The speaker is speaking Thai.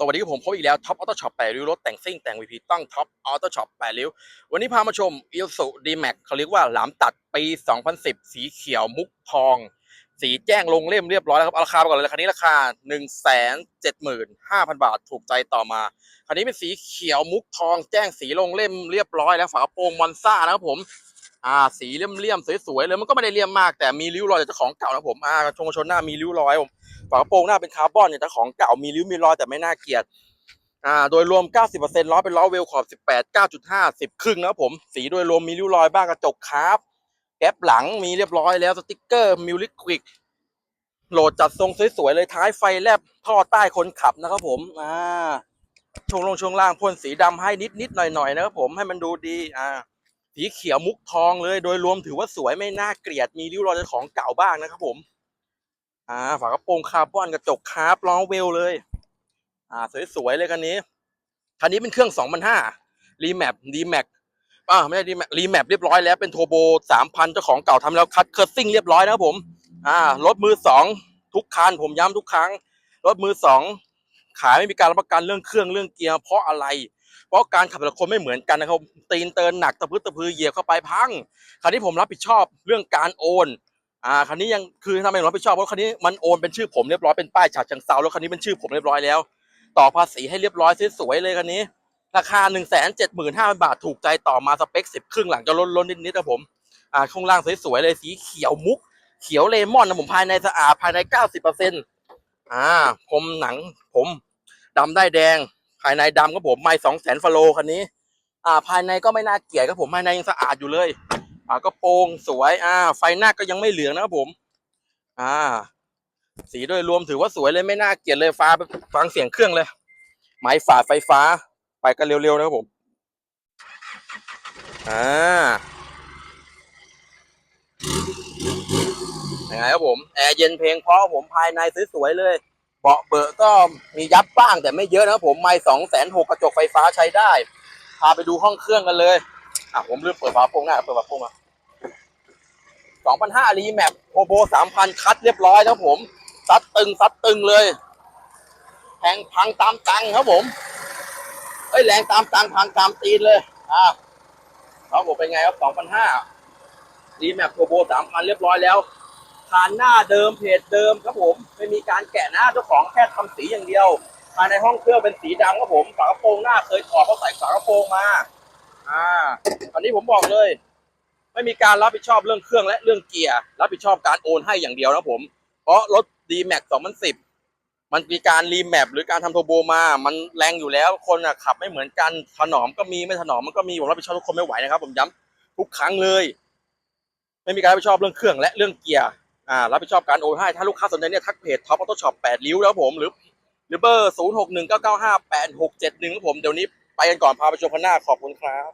สวัสดีครับผมพบอีกแล้วท็อปออโต้ช็อปแปดริ้วรถแต่งซิ่งแต่งวีพีต้องท็อปออโต้ช็อปแปดริ้ว วันนี้พามาชมอิลสุดีแม็กเขาเรียกว่าหลามตัดปี 2010 สีเขียวมุกทอง สีแจ้งลงเล่มเรียบร้อยแล้วครับเอาราคาไปก่อนเลยคันนี้ราคา 1 7 5 0 0 0 บาทถูกใจต่อมา คันนี้เป็นสีเขียวมุกทอง แจ้งสีลงเล่มเรียบร้อยแล้วฝากระโปรงมอนซ่านะครับผม อ่าสีเลี่ยมๆสวยๆเลยมันก็ไม่ได้เลี่ยมมากแต่มีริ้วรอยจากเจ้าของเก่านะผมอ่ากระชงชนหน้ามีริ้วรอยผมฝากระโปรงหน้าเป็นคาร์บอนเนี่ยเจ้าของเก่ามีริ้วมีรอยแต่ไม่น่าเกลียดอ่าโดยรวม 90%ล้อเป็นล้อเวลขอบ 18 9.5 10 ครึ่งนะผมสีโดยรวมมีริ้วรอยบ้างกระจกคร์บแก๊ปหลังมีเรียบร้อยแล้วสติกเกอร์มิวลิควิกโหลดจัดทรงสวยๆเลยท้ายไฟแลบท่อใต้คนขับนะครับผมอ่าช่วงลงช่วงล่างพ่นสีดำให้นิดๆหน่อยๆนะครับผมให้มันดูดีอ่า สีเขียวมุกทองเลย โดยรวมถือว่าสวยไม่น่าเกลียดมีริ้วรอยของเก่าบ้างนะครับผม อ่า ฝากระโปรงคาร์บอนกระจกคาร์บล้อเวลเลย อ่า สวยๆเลยคันนี้ คันนี้เป็นเครื่อง 2005รีแมปรีแมปอ่าไม่ใช่รีแมปรีแมปเรียบร้อยแล้วเป็นโทโบ3,000เจ้าของเก่าทำแล้วคัดเคอร์ซิ่งเรียบร้อยนะครับผม อ่ารถมือสองทุกคันผมย้ำทุกครั้ง รถมือสองขายไม่มีการรับประกันเรื่องเครื่องเรื่องเกียร์เพราะอะไร เพราะการขับแต่ละคนไม่เหมือนกันนะครับตีนเตือนหนักตะพื้นตะพือเหยียบเข้าไปพังคันนี้ผมรับผิดชอบเรื่องการโอนอ่าคันนี้ยังคือทำไมผมรับผิดชอบเพราะคันนี้มันโอนเป็นชื่อผมเรียบร้อยเป็นป้ายฉาดเชิงเซาแล้วคันนี้เป็นชื่อผมเรียบร้อยแล้ว ต่อภาษีให้เรียบร้อยสวยๆเลยคันนี้ ราคา 1 7 5 0 0 0 บาทถูกใจต่อมาสเปค10 ครึ่งหลังจะลดลดนิดๆนะผมอ่าข้างล่างสวยๆเลยสีเขียวมุก เขียวเลมอนนะผมภายในสะอาดภายใน 90%อ่าผมหนังผมดำได้แดง ภายในดำก็ผมไม่สองแสนฟโลคันนี้ อ่า ภายในก็ไม่น่าเกลียดครับผมภายในยังสะอาดอยู่เลย อ่าก็โปร่งสวย อ่า ไฟหน้าก็ยังไม่เหลืองนะครับผม อ่า สีโดยรวมถือว่าสวยเลยไม่น่าเกลียดเลยฟ้าฟังเสียงเครื่องเลย ไม้ฝาดไฟฟ้า ไปกันเร็วๆนะครับผม อ่ายังไงครับผม แอร์เย็นเพลงเพราะผมภายในสวยๆเลยาะเบอะก็มียับบ้างแต่ไม่เยอะนะครับผมไม่สองแสนหกกระจกไฟฟ้าใช้ได้ พาไปดูห้องเครื่องกันเลย อะผมลืมเปิดฝาโปร่งหน้าเปิดฝาโปร่งมาสองพันห้ารีแมปโ o โบสามพันคัดเรียบร้อยครับผมซัดตึงซัดตึงเลยแพงพังตามตังครับผมเอ้ยแรงตามตังพังตามตีนเลยอ่าครับผมเป็นไงครับสองพันห้ารีแมปโทโบสามพันเรียบร้อยแล้ว ฐานหน้าเดิมเพจเดิมครับผมไม่มีการแกะหน้าเจ้าของแค่ทำสีอย่างเดียวภายในห้องเครื่องเป็นสีดำครับผมฝากระโปรงหน้าเคยถอดเขาใส่ฝากระโปรงมา อ่าอันนี้ผมบอกเลย ไม่มีการรับผิดชอบเรื่องเครื่องและเรื่องเกียร์รับผิดชอบการโอนให้อย่างเดียวนะผม เพราะรถ d m a x 2010 มันมีการรีแมปหรือการทำโทโบมา มันแรงอยู่แล้วคนอะขับไม่เหมือนกันถนอมก็มีไม่ถนอมมันก็มีผมรับผิดชอบทุกคนไม่ไหวนะครับ ผมย้ำทุกครั้งเลย ไม่มีการรับผิดชอบเรื่องเครื่องและเรื่องเกียร์ อ่ารับผิดชอบการโอนให้ถ้าลูกค้าสนใจเนี่ยทักเพจท็อปออโต้ช็อปแปดริ้วแล้วผมหรือหรือเบอร์ศูนย์หกหนึ่งเก้าเก้าห้าแปดหกเจ็ดหนึ่งผมเดี๋ยวนี้ไปกันก่อนพาไปชมพันหน้าขอบคุณครับ